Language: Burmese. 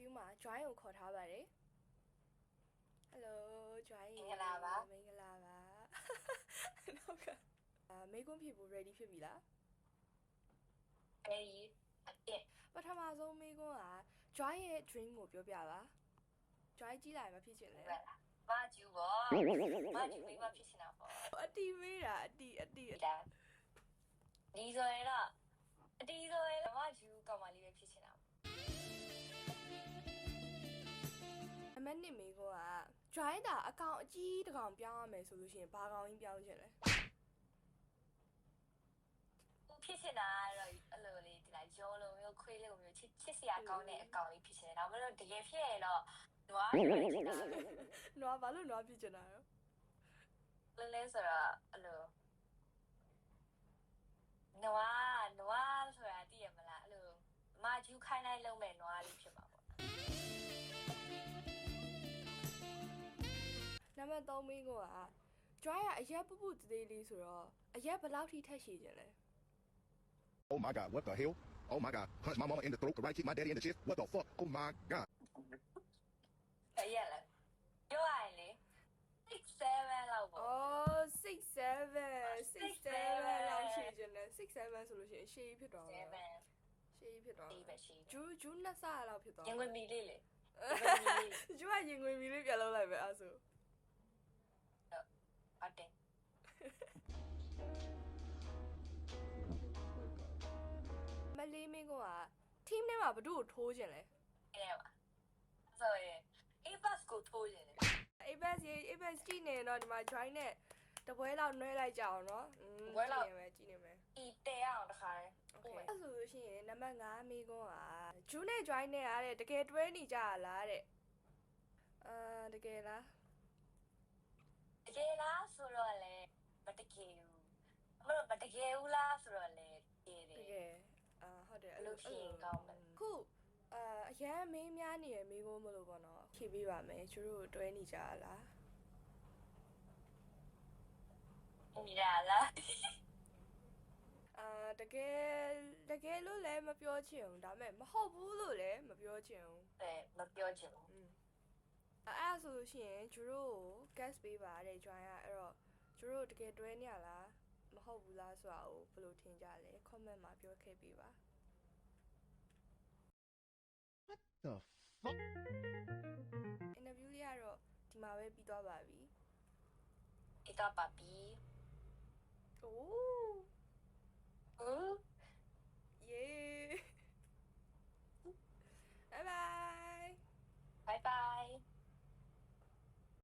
interview မှာ join ကိုခေါ်ထားပါတယ် Hello join မင်္ဂလာပါမင်္ဂလာပါနောက်ကအာမေကွန်းဖြစ်ဖို့ ready ဖြစ်ပြီလားအဲဒီအပြည့်ပထမဆုံးမေကွန်းက join ရဲ့ dream ကိုပြောပြပါ join ကြီးလာရင်မဖြစ်ချင်လဲပဲလားမကျူပေါ့မကျူမိမဖြစ်နေတာပေါ့အတီမေးတာအတီအတီဒီလားဒီဆိုရင်တော့အတီးဆိုရင်မကျူကောင်မလေးပဲဖြစ်နေတာပေါ့ အမက်နှစ်မေကွန်းက join တာအကောင်အကြီးတစ်ကောင်ပြောင်းရမယ်ဆိုလို့ရှိရင်ဘာကောင်ကြီးပြောင်းချင်လဲဟိုဖြစ်နေတာကတော့အဲ့လိုလေးဒီလားရောလုံးမျိုးခွေးလုံးမျိုးချစ်ချစ်စရာကောင်းတဲ့အကောင်လေးဖြစ်နေတာဒါမှမဟုတ်တကယ်ဖြစ်ရင်တော့နွားရွေးနေတာနွားဘာလို့နွားဖြစ်ချင်တာရောလဲလဲဆိုတော့အဲ့လိုနွားနွားဆိုတာသိရမလားအဲ့လိုမကျူခိုင်းလိုက်လုံးမဲ့နွားလေးဖြစ်မှာပေါ့ နံပါတ်3မင်းက joy ကအရက်ပူပူတသေးလေးဆိုတော့အရက်ဘယ်လောက်ထိထက်ရှိခြင်းလဲ Oh my God, what the hell? Oh my God, punch my mama in the throat, right kick my daddy in the chest. What the fuck? Oh my God. တရက်လဲပြောရရင်လေ6 7လောက်ပေါ့အော်6 7 6 6 7လောက်ရှိခြင်းလဲ6 7ဆိုလို့ရှိရင်ရှေးဖြစ်တော့မှာ7ရှေးဖြစ်တော့ဒီပဲရှိဂျူးဂျူးနှစ်ဆလောက်ဖြစ်တော့ရင်ဝင်မီလေးလေဂျူးကရင်ငွေမီလေးပြန်လုပ်လိုက်ပဲအဲ့ဆို ဟုတ်တယ် မလေးမင်းက team ထဲမှာဘသူ့ကိုထိုးခြင်းလဲ အဲ့ဒါပါဆိုရင် A bus ကိုထိုးရင်လေ Apex ရေး Apex ကြည့်နေတော့ဒီမှာ join နဲ့တပွဲလောက်နှွဲလိုက်ကြအောင်နော်อืมကြည့်နေမယ်ကြည့်နေမယ် ဒီတဲအောင်တခါလေ โอเคအဲ့ဆိုလို့ရှိရင်နံပါတ်5မိကွန်းကဂျူးနဲ့ join နဲ့ရတဲ့တကယ်တွဲနေကြရလားတဲ့အာတကယ်လား တကယ်လားဆိုတော့ ကယ်ဘူးလားဆိုတော့လေတကယ်တတယ်ကယ်အာဟုတ်တယ်ဘယ်လိုဖြစ်ရင်ကောင်းမလဲခုအာအရန်မင်းများနေရမိကွန်းမလို့ပေါ့နော်ဖြေပေးပါမယ်ကျတို့တွဲနေကြရလားဒီလားလားအာတကယ်တကယ်လို့လည်းမပြောချင်ဘူးဒါပေမဲ့မဟုတ်ဘူးလို့လည်းမပြောချင်ဘူးအဲမပြောချင်ဘူးอืมအဲ့အဲ့ဒါဆိုလို့ရှိရင်ကျတို့ကို guest ပေးပါတဲ့ join ရအဲ့တော့ကျတို့တကယ်တွဲနေရလား မဟုတ်ဘူးလားဆိုတာကိုဘယ်လိုထင်ကြလဲ comment မှာပြောခဲ့ပေးပါ The fuck? interview လေးကတော့ဒီမှာပဲပြီးသွားပါပြီဒီတော့ပါပြီ